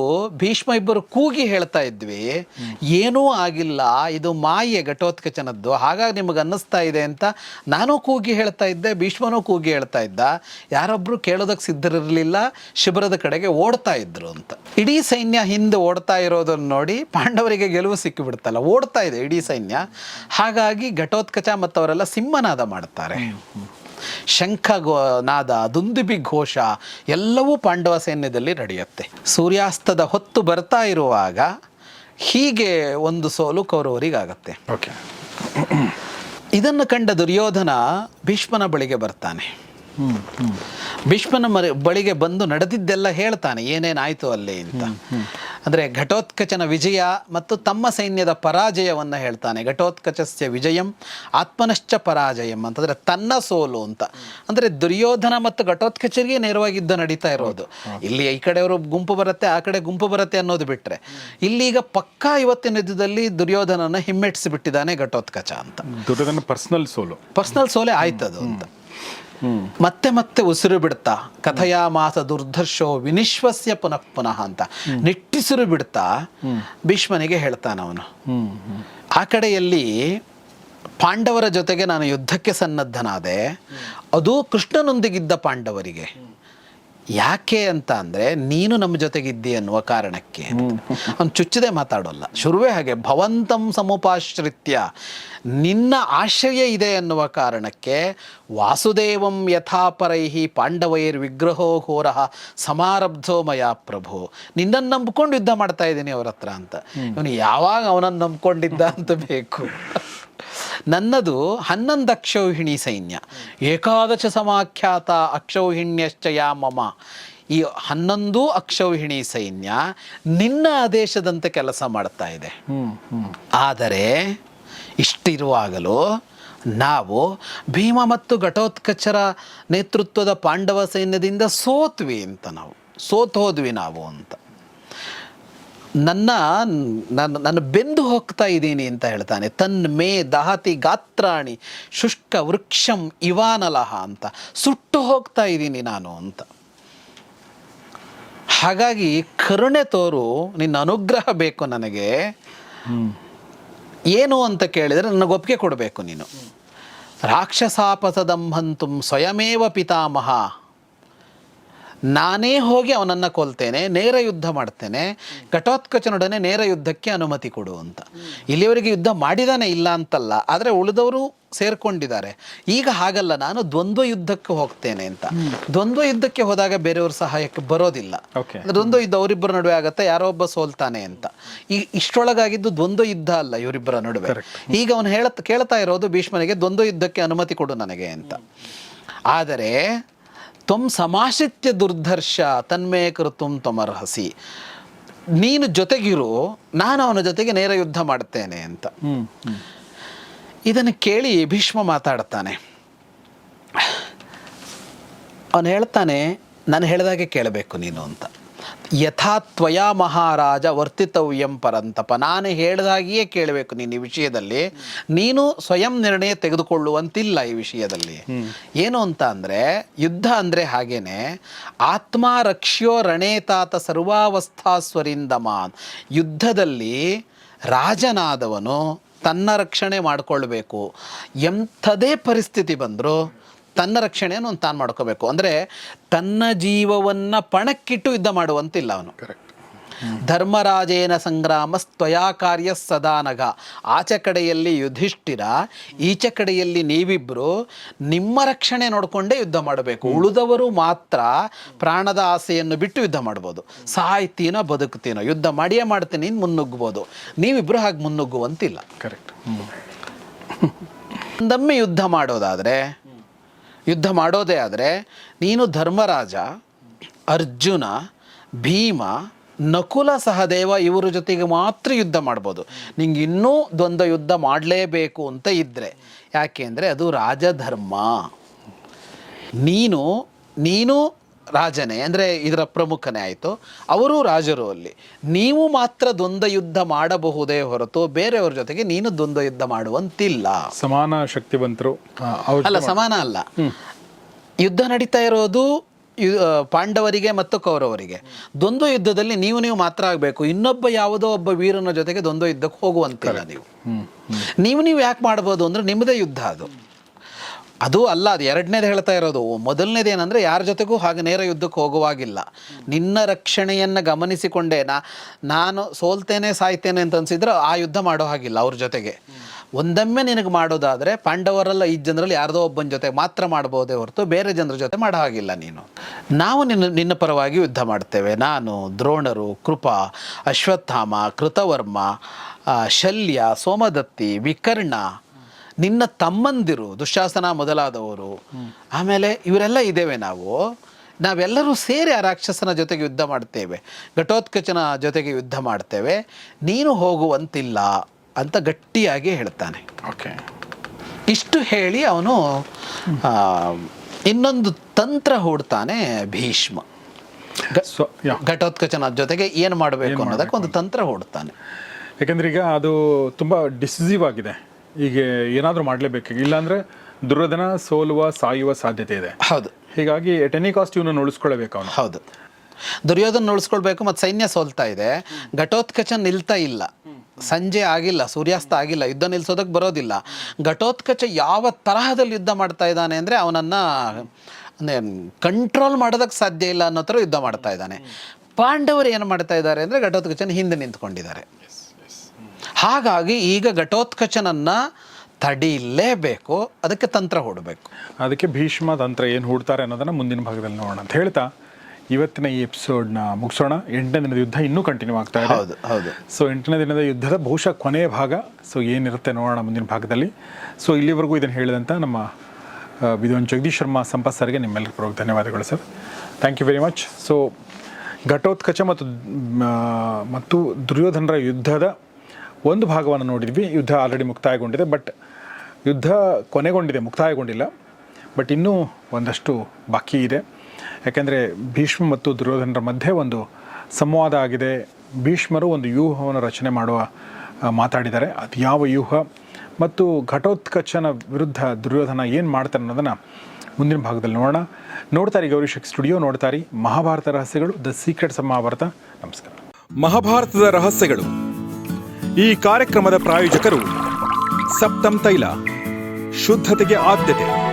ಭೀಷ್ಮ ಇಬ್ಬರು ಕೂಗಿ ಹೇಳ್ತಾ ಇದ್ವಿ, ಏನೂ ಆಗಿಲ್ಲ, ಇದು ಮಾಯೆ ಘಟೋತ್ಕಚನದ್ದು. ಹಾಗಾಗಿ ನಿಮಗೆ ಅನ್ನಿಸ್ತಾ ಇದೆ ಅಂತ ನಾನು ಕೂಗಿ ಹೇಳ್ತಾ ಇದ್ದೆ, ಭೀಷ್ಮನೂ ಕೂಗಿ ಹೇಳ್ತಾ ಇದ್ದ. ಯಾರೊಬ್ಬರು ಕೇಳೋದಕ್ಕೆ ಸಿದ್ಧರಿರಲಿಲ್ಲ, ಶಿಬಿರದ ಕಡೆಗೆ ಓಡ್ತಾ ಇದ್ರು ಅಂತ. ಇಡೀ ಸೈನ್ಯ ಹಿಂದೆ ಓಡ್ತಾ ಇರೋದನ್ನು ನೋಡಿ ಪಾಂಡವರಿಗೆ ಗೆಲುವು ಸಿಕ್ಕಿಬಿಡ್ತಲ್ಲ ಓಡ್ತಾ ಇದೆ ಇಡೀ ಸೈನ್ಯ. ಹಾಗಾಗಿ ಘಟೋತ್ಕಚ ಮತ್ತು ಅವರೆಲ್ಲ ಸಿಂಹನಾದ ಮಾಡ್ತಾರೆ. ಶಂಖ ಗೋ ನಾದ ದುಂದುಬಿ ಘೋಷ ಎಲ್ಲವೂ ಪಾಂಡವ ಸೈನ್ಯದಲ್ಲಿ ನಡೆಯುತ್ತೆ. ಸೂರ್ಯಾಸ್ತದ ಹೊತ್ತು ಬರ್ತಾ ಇರುವಾಗ ಹೀಗೆ ಒಂದು ಸೋಲು ಕೌರವರಿಗಾಗತ್ತೆ. ಓಕೆ. ಇದನ್ನು ಕಂಡ ದುರ್ಯೋಧನ ಭೀಷ್ಮನ ಬಳಿಗೆ ಬರ್ತಾನೆ. ಭೀಷ್ಮನ ಮರಿ ಬಳಿಗೆ ಬಂದು ನಡೆದಿದ್ದೆಲ್ಲ ಹೇಳ್ತಾನೆ ಏನೇನಾಯಿತು ಅಲ್ಲಿ ಅಂತ. ಅಂದರೆ ಘಟೋತ್ಕಚನ ವಿಜಯ ಮತ್ತು ತಮ್ಮ ಸೈನ್ಯದ ಪರಾಜಯವನ್ನು ಹೇಳ್ತಾನೆ. ಘಟೋತ್ಕಚಸ್ಯ ವಿಜಯಂ ಆತ್ಮನಶ್ಚ ಪರಾಜಯಂ ಅಂತಂದರೆ ತನ್ನ ಸೋಲು ಅಂತ. ಅಂದರೆ ದುರ್ಯೋಧನ ಮತ್ತು ಘಟೋತ್ಕಚರಿಗೆ ನೇರವಾಗಿ ಯುದ್ಧ ನಡೀತಾ ಇರೋದು. ಇಲ್ಲಿ ಈ ಕಡೆಯವರು ಗುಂಪು ಬರುತ್ತೆ ಆ ಕಡೆ ಗುಂಪು ಬರುತ್ತೆ ಅನ್ನೋದು ಬಿಟ್ಟರೆ ಇಲ್ಲೀಗ ಪಕ್ಕಾ ಇವತ್ತಿನ ಯುದ್ಧದಲ್ಲಿ ದುರ್ಯೋಧನನ ಹಿಮ್ಮೆಟ್ಸಿ ಬಿಟ್ಟಿದ್ದಾನೆ ಘಟೋತ್ಕಚ ಅಂತ. ದುರ್ಯೋಧನ ಪರ್ಸನಲ್ ಸೋಲು. ಪರ್ಸನಲ್ ಸೋಲೆ ಆಯ್ತದು ಅಂತ. ಮತ್ತೆ ಮತ್ತೆ ಉಸಿರು ಬಿಡ್ತಾ, ಕಥೆಯ ಮಾಸ ದುರ್ಧರ್ಷೋ ವಿನಿಶ್ವಸ್ಯ ಪುನಃ ಪುನಃ ಅಂತ. ನಿಟ್ಟಿಸಿರು ಬಿಡ್ತಾ, ಭೀಷ್ಮನಿಗೆ ಹೇಳ್ತಾನ ಅವನು. ಆ ಕಡೆಯಲ್ಲಿ ಪಾಂಡವರ ಜೊತೆಗೆ ನಾನು ಯುದ್ಧಕ್ಕೆ ಸನ್ನದ್ಧನಾದೆ, ಅದು ಕೃಷ್ಣನೊಂದಿಗಿದ್ದ ಪಾಂಡವರಿಗೆ. ಯಾಕೆ ಅಂತ ಅಂದರೆ ನೀನು ನಮ್ಮ ಜೊತೆಗಿದ್ದಿ ಅನ್ನುವ ಕಾರಣಕ್ಕೆ ಅವ್ನು ಚುಚ್ಚದೆ ಮಾತಾಡೋಲ್ಲ. ಶುರುವೇ ಹಾಗೆ ಭವಂತಂ ಸಮುಪಾಶ್ರಿತ್ಯ. ನಿನ್ನ ಆಶ್ರಯ ಇದೆ ಅನ್ನುವ ಕಾರಣಕ್ಕೆ ವಾಸುದೇವಂ ಯಥಾಪರೈಹಿ ಪಾಂಡವೈರ್ ವಿಗ್ರಹೋ ಘೋರ ಸಮಾರಬ್ಧೋ ಮಯಾ ಪ್ರಭು. ನಿನ್ನನ್ನು ನಂಬ್ಕೊಂಡು ಯುದ್ಧ ಮಾಡ್ತಾ ಇದ್ದೀನಿ ಅವ್ರ ಹತ್ರ ಅಂತ. ಇವನು ಯಾವಾಗ ಅವನನ್ನು ನಂಬ್ಕೊಂಡಿದ್ದ ಅಂತ ಬೇಕು. ನನ್ನದು ಹನ್ನೊಂದು ಅಕ್ಷೌಹಿಣಿ ಸೈನ್ಯ. ಏಕಾದಶ ಸಮಾಖ್ಯಾತ ಅಕ್ಷೌಹಿಣ್ಯಶ್ಚ ಯಾ ಮಮ. ಈ ಹನ್ನೊಂದು ಅಕ್ಷೌಹಿಣಿ ಸೈನ್ಯ ನಿನ್ನ ಆದೇಶದಂತೆ ಕೆಲಸ ಮಾಡ್ತಾ ಇದೆ. ಆದರೆ ಇಷ್ಟಿರುವಾಗಲೂ ನಾವು ಭೀಮ ಮತ್ತು ಘಟೋತ್ಕಚರ ನೇತೃತ್ವದ ಪಾಂಡವ ಸೈನ್ಯದಿಂದ ಸೋತ್ವಿ ಅಂತ ನಾವು. ಸೋತ್ ಹೋದ್ವಿ ನಾವು ಅಂತ. ನನ್ನ ನನ್ನ ನಾನು ಬೆಂದು ಹೋಗ್ತಾ ಇದ್ದೀನಿ ಅಂತ ಹೇಳ್ತಾನೆ. ತನ್ ಮೇ ದಹತಿ ಗಾತ್ರಾಣಿ ಶುಷ್ಕ ವೃಕ್ಷಂ ಇವಾನಲಹ ಅಂತ. ಸುಟ್ಟು ಹೋಗ್ತಾ ಇದ್ದೀನಿ ನಾನು ಅಂತ. ಹಾಗಾಗಿ ಕರುಣೆ ತೋರು, ನಿನ್ನ ಅನುಗ್ರಹ ಬೇಕು ನನಗೆ. ಏನು ಅಂತ ಕೇಳಿದರೆ ನನಗೆ ಒಪ್ಪಿಗೆ ಕೊಡಬೇಕು ನೀನು. ರಾಕ್ಷಸಾಪಸದಂಹಂತು ಸ್ವಯಮೇವ ಪಿತಾಮಹ. ನಾನೇ ಹೋಗಿ ಅವನನ್ನು ಕೊಲ್ತೇನೆ ನೇರ ಯುದ್ಧ ಮಾಡ್ತೇನೆ ಘಟೋತ್ಕಚನೊಡನೆ ನೇರ ಯುದ್ಧಕ್ಕೆ ಅನುಮತಿ ಕೊಡು ಅಂತ. ಇಲ್ಲಿವರೆಗೆ ಯುದ್ಧ ಮಾಡಿದಾನೆ ಇಲ್ಲ ಅಂತಲ್ಲ ಆದರೆ ಉಳಿದವರು ಸೇರ್ಕೊಂಡಿದ್ದಾರೆ. ಈಗ ಹಾಗಲ್ಲ ನಾನು ದ್ವಂದ್ವ ಯುದ್ಧಕ್ಕೆ ಹೋಗ್ತೇನೆ ಅಂತ. ದ್ವಂದ್ವ ಯುದ್ಧಕ್ಕೆ ಹೋದಾಗ ಬೇರೆಯವ್ರ ಸಹಾಯಕ್ಕೆ ಬರೋದಿಲ್ಲ. ದ್ವಂದ್ವ ಯುದ್ಧ ಅವರಿಬ್ಬರ ನಡುವೆ ಆಗತ್ತೆ ಯಾರೋ ಒಬ್ಬ ಸೋಲ್ತಾನೆ ಅಂತ. ಈ ಇಷ್ಟೊಳಗಾಗಿದ್ದು ದ್ವಂದ್ವ ಯುದ್ಧ ಅಲ್ಲ ಇವರಿಬ್ಬರ ನಡುವೆ. ಈಗ ಅವನು ಹೇಳ ಕೇಳ್ತಾ ಇರೋದು ಭೀಷ್ಮನಿಗೆ ದ್ವಂದ್ವ ಯುದ್ಧಕ್ಕೆ ಅನುಮತಿ ಕೊಡು ನನಗೆ ಅಂತ. ಆದರೆ ತ್ವಂ ಸಮಾಶ್ರಿತ್ಯ ದುರ್ಧರ್ಷ ತನ್ಮೇ ಕೃತುಂ ತ್ವಮರ್ಹಸಿ. ನೀನು ಜೊತೆಗಿರು ನಾನು ಅವನ ಜೊತೆಗೆ ನೇರ ಯುದ್ಧ ಮಾಡ್ತೇನೆ ಅಂತ. ಇದನ್ನು ಕೇಳಿ ಭೀಷ್ಮ ಮಾತಾಡ್ತಾನೆ. ಅವನು ಹೇಳ್ತಾನೆ ನಾನು ಹೇಳಿದಾಗೆ ಕೇಳಬೇಕು ನೀನು ಅಂತ. ಯಥಾ ತ್ವಯಾ ಮಹಾರಾಜ ವರ್ತಿತವ್ಯಂ ಪರಂತಪ. ನಾನು ಹೇಳಿದಾಗಿಯೇ ಕೇಳಬೇಕು ನೀನು ಈ ವಿಷಯದಲ್ಲಿ. ನೀನು ಸ್ವಯಂ ನಿರ್ಣಯ ತೆಗೆದುಕೊಳ್ಳುವಂತಿಲ್ಲ ಈ ವಿಷಯದಲ್ಲಿ. ಏನು ಅಂತ ಅಂದರೆ ಯುದ್ಧ ಅಂದರೆ ಹಾಗೇನೆ ಆತ್ಮ ರಕ್ಷ್ಯೋ ರಣೇತಾತ ಸರ್ವಾವಸ್ಥಾಸ್ವರಿಂದಮಾನ್ ಯುದ್ಧದಲ್ಲಿ ರಾಜನಾದವನು ತನ್ನ ರಕ್ಷಣೆ ಮಾಡಿಕೊಳ್ಬೇಕು. ಎಂಥದೇ ಪರಿಸ್ಥಿತಿ ಬಂದರೂ ತನ್ನ ರಕ್ಷಣೆಯನ್ನು ಅವನು ತಾನು ಮಾಡ್ಕೋಬೇಕು. ಅಂದರೆ ತನ್ನ ಜೀವವನ್ನು ಪಣಕ್ಕಿಟ್ಟು ಯುದ್ಧ ಮಾಡುವಂತಿಲ್ಲ ಅವನು. ಕರೆಕ್ಟ್ ಧರ್ಮರಾಜೇನ ಸಂಗ್ರಾಮ ಸ್ತಯಾ ಕಾರ್ಯ ಸದಾನಗ ಆಚೆ ಕಡೆಯಲ್ಲಿ ಯುಧಿಷ್ಠಿರ ಈಚೆ ಕಡೆಯಲ್ಲಿ ನೀವಿಬ್ಬರು ನಿಮ್ಮ ರಕ್ಷಣೆ ನೋಡಿಕೊಂಡೇ ಯುದ್ಧ ಮಾಡಬೇಕು. ಉಳಿದವರು ಮಾತ್ರ ಪ್ರಾಣದ ಆಸೆಯನ್ನು ಬಿಟ್ಟು ಯುದ್ಧ ಮಾಡ್ಬೋದು. ಸಾಯ್ತೀನೋ ಬದುಕ್ತೀನೋ ಯುದ್ಧ ಮಾಡಿಯೇ ಮಾಡ್ತೀನಿ ಮುನ್ನುಗ್ಬೋದು ನೀವಿಬ್ಬರು ಹಾಗೆ ಮುನ್ನುಗ್ಗುವಂತಿಲ್ಲ. ಕರೆಕ್ಟ್ ಒಂದೊಮ್ಮೆ ಯುದ್ಧ ಮಾಡೋದಾದರೆ ಯುದ್ಧ ಮಾಡೋದೇ ಆದರೆ ನೀನು ಧರ್ಮರಾಜ, ಅರ್ಜುನ, ಭೀಮ, ನಕುಲ ಸಹದೇವ ಇವರ ಜೊತೆಗೆ ಮಾತ್ರ ಯುದ್ಧ ಮಾಡ್ಬೋದು. ನಿಂಗೆ ಇನ್ನೂ ದ್ವಂದ್ವ ಯುದ್ಧ ಮಾಡಲೇಬೇಕು ಅಂತ ಇದ್ದರೆ ಯಾಕೆ ಅಂದರೆ ಅದು ರಾಜಧರ್ಮ. ನೀನು ನೀನು ರಾಜನೇ ಅಂದರೆ ಇದರ ಪ್ರಮುಖನೇ ಆಯಿತು. ಅವರು ರಾಜರು ಅಲ್ಲಿ. ನೀವು ಮಾತ್ರ ದ್ವಂದ್ವ ಯುದ್ಧ ಮಾಡಬಹುದೇ ಹೊರತು ಬೇರೆಯವರ ಜೊತೆಗೆ ನೀನು ದ್ವಂದ್ವ ಯುದ್ಧ ಮಾಡುವಂತಿಲ್ಲ. ಸಮಾನ ಶಕ್ತಿವಂತರು ಅಲ್ಲ ಸಮಾನ ಅಲ್ಲ. ಯುದ್ಧ ನಡೀತಾ ಇರೋದು ಪಾಂಡವರಿಗೆ ಮತ್ತು ಕೌರವರಿಗೆ. ದ್ವಂದ್ವ ಯುದ್ಧದಲ್ಲಿ ನೀವು ನೀವು ಮಾತ್ರ ಆಗಬೇಕು. ಇನ್ನೊಬ್ಬ ಯಾವುದೋ ಒಬ್ಬ ವೀರನ ಜೊತೆಗೆ ದ್ವಂದ್ವ ಯುದ್ಧಕ್ಕೆ ಹೋಗುವಂತಿಲ್ಲ ನೀವು. ನೀವು ನೀವು ಯಾಕೆ ಮಾಡ್ಬೋದು ಅಂದ್ರೆ ನಿಮ್ಮದೇ ಯುದ್ಧ ಅದು. ಅದು ಅಲ್ಲ, ಅದು ಎರಡನೇದು ಹೇಳ್ತಾ ಇರೋದು. ಮೊದಲನೇದು ಏನಂದರೆ, ಯಾರ ಜೊತೆಗೂ ಹಾಗೆ ನೇರ ಯುದ್ಧಕ್ಕೆ ಹೋಗುವಾಗಿಲ್ಲ. ನಿನ್ನ ರಕ್ಷಣೆಯನ್ನು ಗಮನಿಸಿಕೊಂಡೇ ನಾ, ನಾನು ಸೋಲ್ತೇನೆ, ಸಾಯ್ತೇನೆ ಅಂತ ಅನ್ಸಿದ್ರೆ ಆ ಯುದ್ಧ ಮಾಡೋ ಹಾಗಿಲ್ಲ ಅವ್ರ ಜೊತೆಗೆ. ಒಂದೊಮ್ಮೆ ನಿನಗೆ ಮಾಡೋದಾದರೆ ಪಾಂಡವರೆಲ್ಲ ಈ ಜನರಲ್ಲಿ ಯಾರ್ದೋ ಒಬ್ಬನ ಜೊತೆ ಮಾತ್ರ ಮಾಡ್ಬೋದೇ ಹೊರತು ಬೇರೆ ಜನರ ಜೊತೆ ಮಾಡೋ ಹಾಗಿಲ್ಲ ನೀನು. ನಾವು ನಿನ್ನ ನಿನ್ನ ಪರವಾಗಿ ಯುದ್ಧ ಮಾಡ್ತೇವೆ. ನಾನು, ದ್ರೋಣರು, ಕೃಪಾ, ಅಶ್ವತ್ಥಾಮ, ಕೃತವರ್ಮ ಶಲ್ಯ, ಸೋಮದತ್ತಿ, ವಿಕರ್ಣ ನಿನ್ನ ತಮ್ಮಂದಿರು ದುಶಾಸನ ಮೊದಲಾದವರು ಆಮೇಲೆ ಇವರೆಲ್ಲ ಇದ್ದೇವೆ ನಾವು. ನಾವೆಲ್ಲರೂ ಸೇರಿ ಆ ರಾಕ್ಷಸನ ಜೊತೆಗೆ ಯುದ್ಧ ಮಾಡ್ತೇವೆ. ಘಟೋತ್ಕಚನ ಜೊತೆಗೆ ಯುದ್ಧ ಮಾಡ್ತೇವೆ. ನೀನು ಹೋಗುವಂತಿಲ್ಲ ಅಂತ ಗಟ್ಟಿಯಾಗಿ ಹೇಳ್ತಾನೆ. ಓಕೆ ಇಷ್ಟು ಹೇಳಿ ಅವನು ಇನ್ನೊಂದು ತಂತ್ರ ಹೂಡ್ತಾನೆ ಭೀಷ್ಮ. ಘಟೋತ್ಕಚನ ಜೊತೆಗೆ ಏನು ಮಾಡಬೇಕು ಅನ್ನೋದಕ್ಕೆ ಒಂದು ತಂತ್ರ ಹೂಡ್ತಾನೆ. ಯಾಕಂದ್ರೆ ಈಗ ಅದು ತುಂಬ ಡಿಸಿಸಿವ್ ಆಗಿದೆ. ಈಗ ಏನಾದರೂ ಮಾಡಲೇಬೇಕು. ಇಲ್ಲಾಂದರೆ ದುರ್ಯೋಧನ ಸೋಲುವ ಸಾಯುವ ಸಾಧ್ಯತೆ ಇದೆ. ಹೌದು. ಹೀಗಾಗಿ ಎಟ್ ಎನಿ ಕಾಸ್ಟ್ ಇವನು ಉಳಿಸ್ಕೊಳ್ಬೇಕು ಅವನು. ಹೌದು. ದುರ್ಯೋಧನ ಉಳಿಸ್ಕೊಳ್ಬೇಕು ಮತ್ತು ಸೈನ್ಯ ಸೋಲ್ತಾ ಇದೆ. ಘಟೋತ್ಕಚ ನಿಲ್ತಾ ಇಲ್ಲ. ಸಂಜೆ ಆಗಿಲ್ಲ ಸೂರ್ಯಾಸ್ತ ಆಗಿಲ್ಲ ಯುದ್ಧ ನಿಲ್ಸೋದಕ್ಕೆ ಬರೋದಿಲ್ಲ. ಘಟೋತ್ಕಚ ಯಾವ ತರಹದಲ್ಲಿ ಯುದ್ಧ ಮಾಡ್ತಾ ಇದ್ದಾನೆ ಅಂದರೆ ಅವನನ್ನು ಕಂಟ್ರೋಲ್ ಮಾಡೋದಕ್ಕೆ ಸಾಧ್ಯ ಇಲ್ಲ ಅನ್ನೋ ಥರ ಯುದ್ಧ ಮಾಡ್ತಾ ಇದ್ದಾನೆ. ಪಾಂಡವರು ಏನು ಮಾಡ್ತಾ ಇದ್ದಾರೆ ಅಂದರೆ ಘಟೋತ್ಕಚನ ಹಿಂದೆ ನಿಂತ್ಕೊಂಡಿದ್ದಾರೆ. ಹಾಗಾಗಿ ಈಗ ಘಟೋತ್ಕಚನನ್ನು ತಡೀಲೇಬೇಕು. ಅದಕ್ಕೆ ತಂತ್ರ ಹೂಡಬೇಕು. ಅದಕ್ಕೆ ಭೀಷ್ಮ ತಂತ್ರ ಏನು ಹೂಡ್ತಾರೆ ಅನ್ನೋದನ್ನು ಮುಂದಿನ ಭಾಗದಲ್ಲಿ ನೋಡೋಣ ಅಂತ ಹೇಳ್ತಾ ಇವತ್ತಿನ ಈ ಎಪಿಸೋಡ್ನ ಮುಗಿಸೋಣ. ಎಂಟನೇ ದಿನದ ಯುದ್ಧ ಇನ್ನೂ ಕಂಟಿನ್ಯೂ ಆಗ್ತಾ ಇದೆ. ಹೌದು ಹೌದು. ಸೊ ಎಂಟನೇ ದಿನದ ಯುದ್ಧದ ಬಹುಶಃ ಕೊನೆಯ ಭಾಗ. ಸೊ ಏನಿರುತ್ತೆ ನೋಡೋಣ ಮುಂದಿನ ಭಾಗದಲ್ಲಿ. ಸೊ ಇಲ್ಲಿವರೆಗೂ ಇದನ್ನು ಹೇಳಿದಂಥ ನಮ್ಮ ವಿದ್ವಾನ್ ಜಗದೀಶ್ ಶರ್ಮಾ ಸಂಪತ್ ಸರ್ಗೆ ನಿಮ್ಮೆಲ್ಲರಿಗೂ ಧನ್ಯವಾದಗಳು sir. Thank you very much so Ghatotkacha ಮತ್ತು ಮತ್ತು ದುರ್ಯೋಧನರ ಯುದ್ಧದ ಒಂದು ಭಾಗವನ್ನು ನೋಡಿದ್ವಿ. ಯುದ್ಧ ಆಲ್ರೆಡಿ ಮುಕ್ತಾಯಗೊಂಡಿದೆ ಬಟ್ ಯುದ್ಧ ಕೊನೆಗೊಂಡಿದೆ, ಮುಕ್ತಾಯಗೊಂಡಿಲ್ಲ. ಬಟ್ ಇನ್ನೂ ಒಂದಷ್ಟು ಬಾಕಿ ಇದೆ. ಯಾಕೆಂದರೆ ಭೀಷ್ಮ ಮತ್ತು ದುರ್ಯೋಧನರ ಮಧ್ಯೆ ಒಂದು ಸಂವಾದ ಆಗಿದೆ. ಭೀಷ್ಮರು ಒಂದು ವ್ಯೂಹವನ್ನು ರಚನೆ ಮಾಡುವ ಮಾತಾಡಿದ್ದಾರೆ. ಅದು ಯಾವ ವ್ಯೂಹ? ಮತ್ತು ಘಟೋತ್ಕಚನ ವಿರುದ್ಧ ದುರ್ಯೋಧನ ಏನು ಮಾಡ್ತಾರೆ ಅನ್ನೋದನ್ನು ಮುಂದಿನ ಭಾಗದಲ್ಲಿ ನೋಡೋಣ. ನೋಡ್ತಾರಿ ಗೌರಿಶಕ್ ಸ್ಟುಡಿಯೋ ನೋಡ್ತಾರಿ ಮಹಾಭಾರತ ರಹಸ್ಯಗಳು. ದ ಸೀಕ್ರೆಟ್ಸ್ ಆಫ್ ಮಹಾಭಾರತ ನಮಸ್ಕಾರ. ಮಹಾಭಾರತದ ರಹಸ್ಯಗಳು. ಈ ಕಾರ್ಯಕ್ರಮದ ಪ್ರಾಯೋಜಕರು ಸಪ್ತಂ ತೈಲ ಶುದ್ಧತೆಗೆ ಆದ್ಯತೆ.